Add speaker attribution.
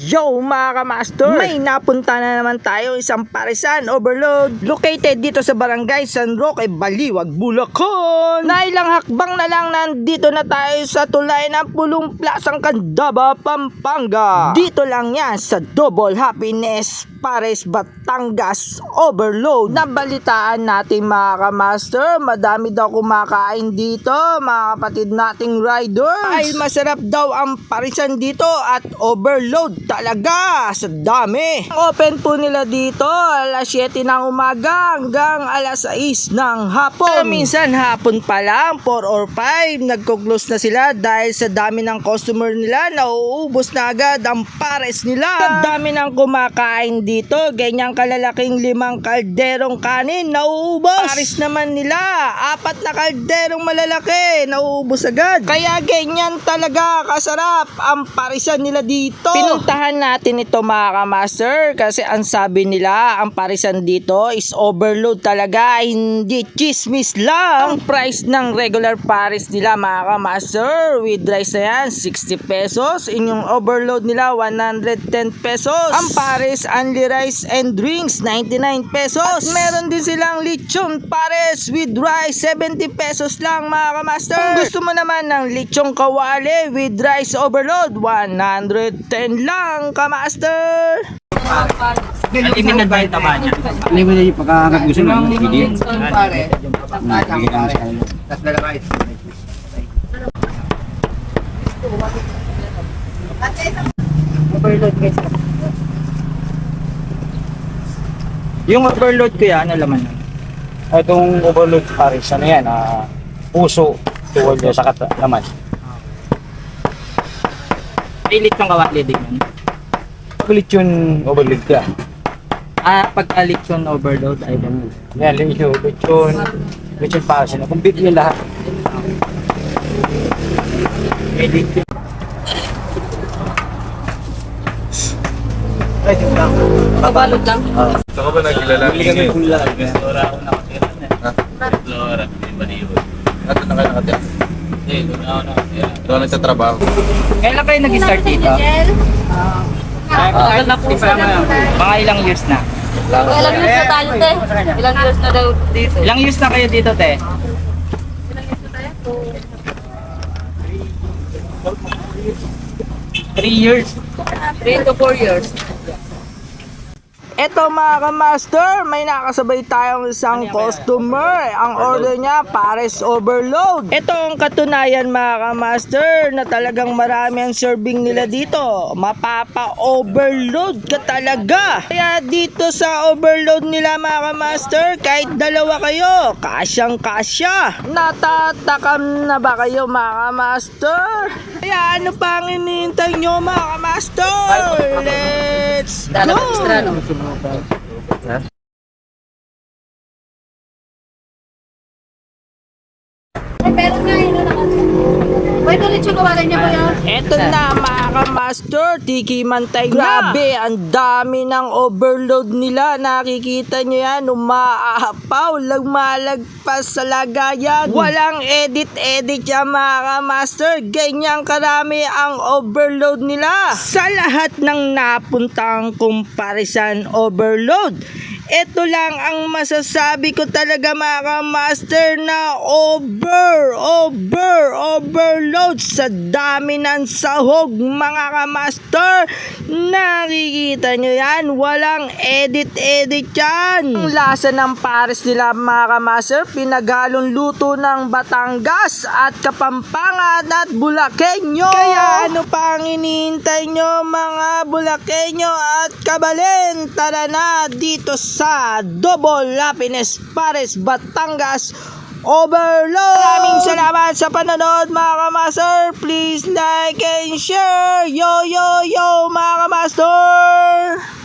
Speaker 1: Yo mga kamaster! May napunta na naman tayo isang parisan overload located dito sa barangay San Roque, Baliwag, Bulacan. Na ilang hakbang na lang nandito na tayo sa tulay ng Pulong Plasang Candaba, Pampanga. Dito lang yan sa Double Happiness Pares Batangas Overload. Nabalitaan natin mga kamaster, madami daw kumakain dito mga kapatid nating riders. Dahil masarap daw ang parisan dito at overload talaga sa dami. Open po nila dito alas 7 ng umaga hanggang alas 6 ng hapon. minsan hapon pa lang 4 or 5 nagko-close na sila dahil sa dami ng customer nila nauubos na agad ang pares nila. Sa dami ng kumakain dito, ganyang kalalaking limang kalderong kanin nauubos. Pares naman nila, apat na kalderong malalaki nauubos agad. Kaya ganyan talaga kasarap ang parisan nila dito. Pinuntahan natin ito mga kamaster kasi ang sabi nila ang parisan dito is overload talaga hindi chismis lang. Ang price ng regular paris nila mga kamaster with rice na yan 60 pesos. Inyong overload nila 110 pesos. Ang pares only rice and drinks 99 pesos. At meron din silang lechon pares with rice 70 pesos lang mga kamaster. Kung gusto mo naman ng lechong kawali with rice overload 110 lang kamaster.
Speaker 2: Eliminate ba yung taba niya?
Speaker 3: Mo na yung pagkakangat gusto ng video.
Speaker 2: Overload guys.
Speaker 1: Yung overload ko yan, ano laman nun?
Speaker 3: Itong overload pares, ano yan, ah, puso, tuwal niya sa laman.
Speaker 2: Pilit yung kawali din yun.
Speaker 3: Kulit yung overload ka.
Speaker 2: Ah, pagka lechon overload ay ganun.
Speaker 3: Yan, lechon, lechon, lechon pares. Ano, complete yun lahat.
Speaker 2: May lechon.
Speaker 3: Ay, di lang.
Speaker 2: Pabalot lang.
Speaker 4: Saan ka ba nagkilala?
Speaker 3: Bili kami kung lahat.
Speaker 2: Flora ako nakatira na.
Speaker 4: Ha?
Speaker 2: Flora, may baliw.
Speaker 4: Ato na kayo nakatira?
Speaker 2: Hindi, doon ako nakatira.
Speaker 4: Doon nagtatrabaho.
Speaker 2: Kailan kayo nag-start dito? Ah, tagal na po sa Mga ilang years na.
Speaker 5: Ilang years na tayo, te? Ilang years na daw dito?
Speaker 2: Ilang years na kayo dito, te? Three years.
Speaker 5: 3 to 4 years.
Speaker 1: Eto mga kamaster, may nakasabay tayong isang customer. Ang order niya, pares overload. Ito ang katunayan mga kamaster na talagang marami ang serving nila dito. Mapapa-overload ka talaga. Kaya dito sa overload nila mga kamaster, kahit dalawa kayo, kasyang kasya. Natatakam na ba kayo mga kamaster? Kaya ano pa ang hinihintay nyo mga kamaster? Let's
Speaker 5: Dala
Speaker 1: go!
Speaker 5: extra, no? Ay, meron nga yun na Pwede ulit yung gawalan niya po yun.
Speaker 1: Eto na mga kamaster, tiki mantay Grabe, ang dami ng overload nila. Nakikita nyo yan, umaapaw, lagmalagpas sa lagayan. Walang edit-edit yan mga kamaster. Ganyang karami ang overload nila. Sa lahat ng napuntang comparison overload, ito lang ang masasabi ko talaga mga master na over, over, overload sa dami ng sahog mga kamaster. Nakikita nyo yan, walang edit-edit yan. Ang lasa ng pares nila mga kamaster, pinagalong luto ng Batangas at Kapampangan at Bulakenyo. Kaya ano pa ang inihintay nyo mga Bulakenyo at Kabalen? Tara na dito sa Double Happiness Pares Batangas Overload! Maraming salamat sa panonood mga kamaster. Please like and share. Yo, yo, yo mga kamaster!